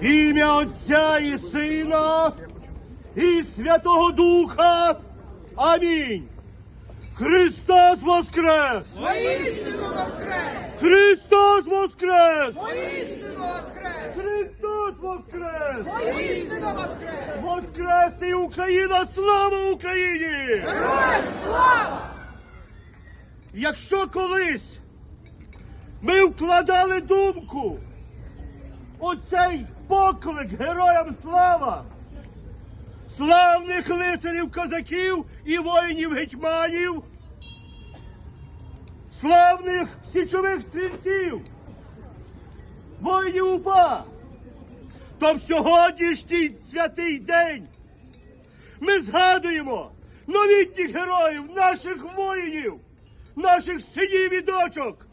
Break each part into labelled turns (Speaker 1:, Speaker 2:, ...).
Speaker 1: В ім'я Отця і Сина і Святого Духа. Амінь. Христос Воскрес!
Speaker 2: Воістину воскрес!
Speaker 1: Христос Воскрес!
Speaker 2: Воістину воскрес!
Speaker 1: Христос Воскрес!
Speaker 2: Воістину воскрес!
Speaker 1: Воскрес і Україна! Слава Україні!
Speaker 2: Героям слава!
Speaker 1: Якщо колись ми вкладали думку оцей поклик героям слава, славних лицарів козаків і воїнів гетьманів, славних січових стрільців, воїнів УПА, то в сьогоднішній святий день ми згадуємо новітніх героїв, наших воїнів, наших синів і дочок,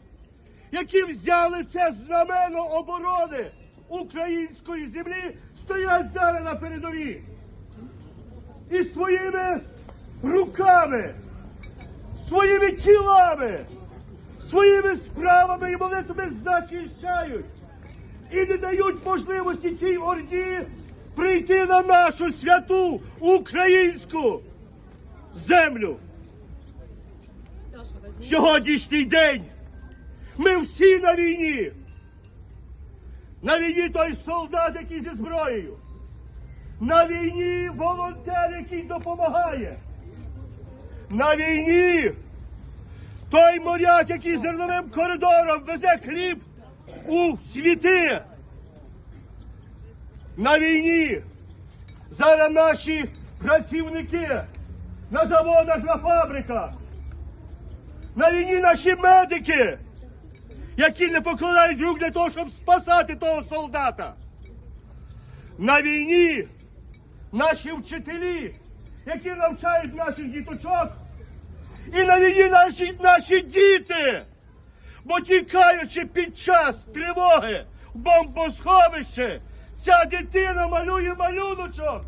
Speaker 1: які взяли це знамено оборони української землі, стоять зараз на передовій. І своїми руками, своїми тілами, своїми справами і молитвами захищають і не дають можливості цій орді прийти на нашу святу українську землю. Сьогоднішній день ми всі на війні. На війні той солдат, який зі зброєю. На війні волонтер, який допомагає. На війні той моряк, який зерновим коридором везе хліб у світи. На війні зараз наші працівники на заводах, на фабриках. На війні наші медики, які не покладають рук для того, щоб спасати того солдата. На війні наші вчителі, які навчають наших діточок, і на війні наші, наші діти, бо тікаючи під час тривоги в бомбосховище, ця дитина малює малюночок,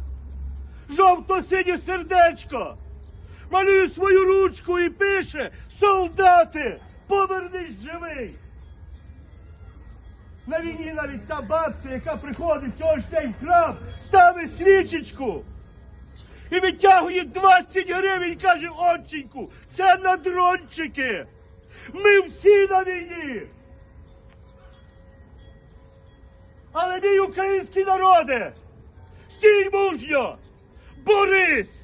Speaker 1: жовто-синє сердечко, малює свою ручку і пише Солдати, повернись живий. На війні навіть та бабця, яка приходить цього ж день в храм, ставить свічечку і витягує 20 гривень, каже, отченьку, це на дрончики. Ми всі на війні. Але мій український народе, стій мужньо, борись,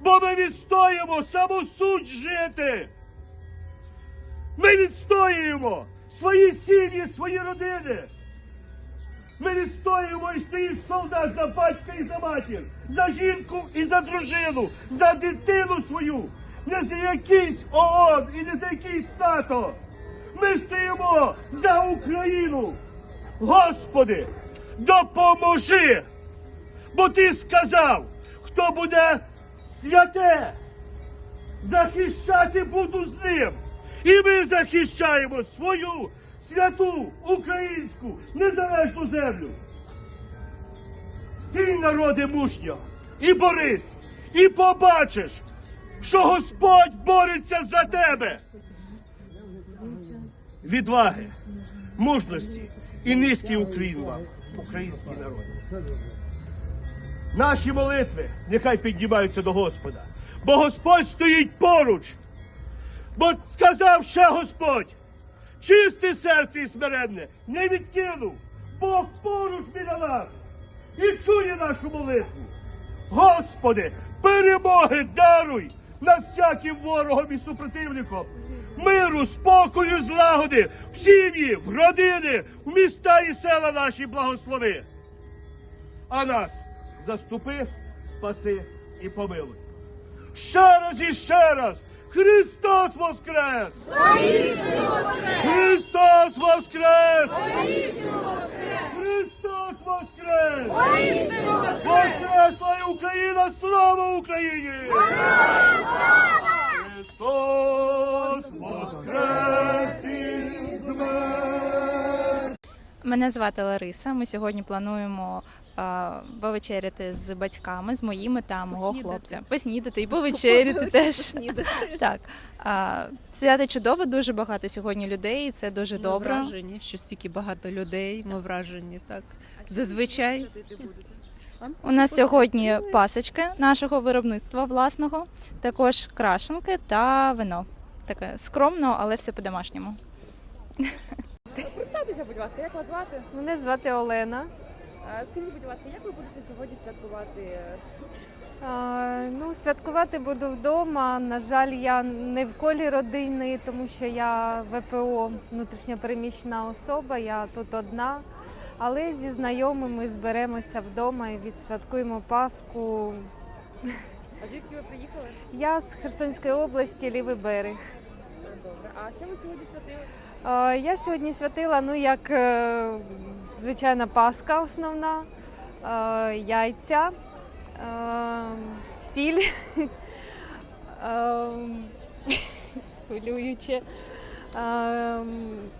Speaker 1: бо ми відстоїмо саму суть жити. Ми відстоюємо свої сім'ї, свої родини. Ми відстоюємо і стоїть солдат за батька і за матір, за жінку і за дружину, за дитину свою, не за якийсь ООН і не за якийсь НАТО. Ми стоїмо за Україну. Господи, допоможи! Бо ти сказав, хто буде святе, захищати буду з ним. І ми захищаємо свою святу українську незалежну землю. Стій, народи мужньо, і борись, і побачиш, що Господь бореться за тебе. Відваги, мужності і низький Україн вам, український народ. Наші молитви нехай піднімаються до Господа, бо Господь стоїть поруч. Бо сказав ще Господь, чисте серце і смиренне не відкинув, Бог поруч біля нас і чує нашу молитву. Господи, перемоги даруй над всяким ворогом і супротивником. Миру, спокою, злагоди, в сім'ї, в родини, в міста і села наші благослови. А нас заступи, спаси і помилуй. Ще раз і ще раз. Христос Воскрес!
Speaker 2: Воскрес!
Speaker 1: Христос Воскрес! Христос Воскрес! Воскресла Україна! Слава Україні! Христос Воскрес!
Speaker 3: Мене звати Лариса. Ми сьогодні плануємо повечеряти з батьками, з моїми та мого хлопця. Поснідати і повечеряти теж. Так. А, Свято чудове, дуже багато сьогодні людей, і це дуже
Speaker 4: Ми
Speaker 3: добре.
Speaker 4: вражені, що стільки багато людей. Ми вражені так. Зазвичай
Speaker 3: У нас сьогодні пасочки нашого виробництва власного, також крашенки та вино. Таке скромно, але все по-домашньому.
Speaker 5: Представтеся, будь ласка, як вас звати?
Speaker 6: Мене звати Олена.
Speaker 5: Скажіть, будь ласка, як ви будете сьогодні святкувати?
Speaker 6: А, Ну, святкувати буду вдома. На жаль, я не в колі родини, тому що я ВПО внутрішньо переміщена особа, я тут одна. Але зі знайомими зберемося вдома і відсвяткуємо Пасху.
Speaker 5: А звідки ви приїхали?
Speaker 6: Я з Херсонської області, лівий берег.
Speaker 5: Добре. А що ви сьогодні святили?
Speaker 6: А, Я сьогодні святила, ну як е, звичайна паска основна, е, яйця, е, сіль, е, хвилююче,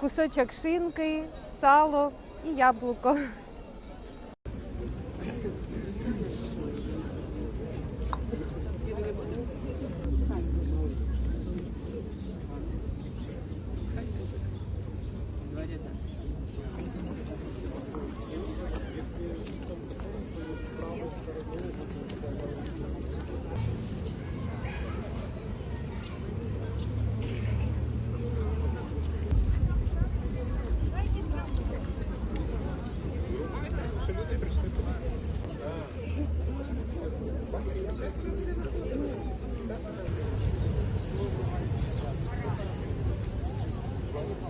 Speaker 6: кусочок шинки, сало і яблуко. Thank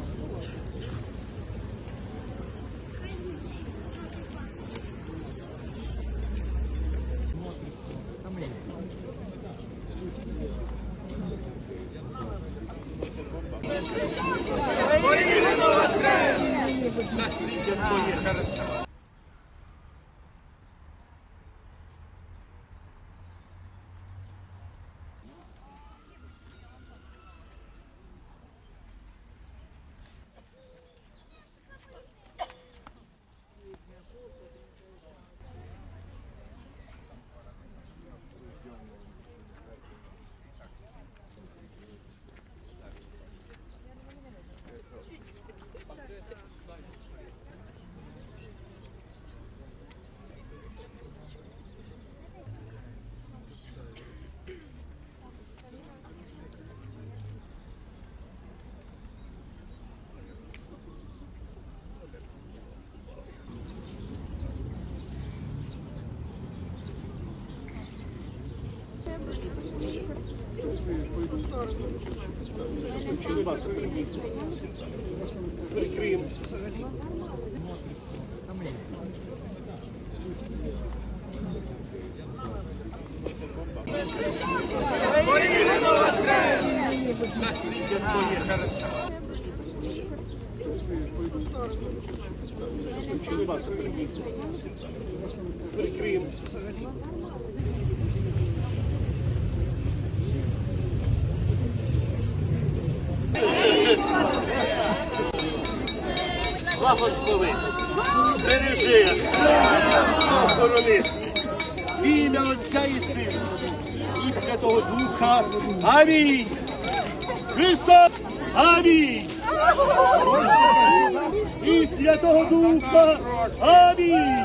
Speaker 6: you. Через вас перекриємо взагалі. Через вас перекриємо взагалі.
Speaker 1: Благослови, бережи, охорони. В ім'я Отця і Сина і Святого Духа. Амінь. Христос! Амінь. І Святого Духа. Амінь.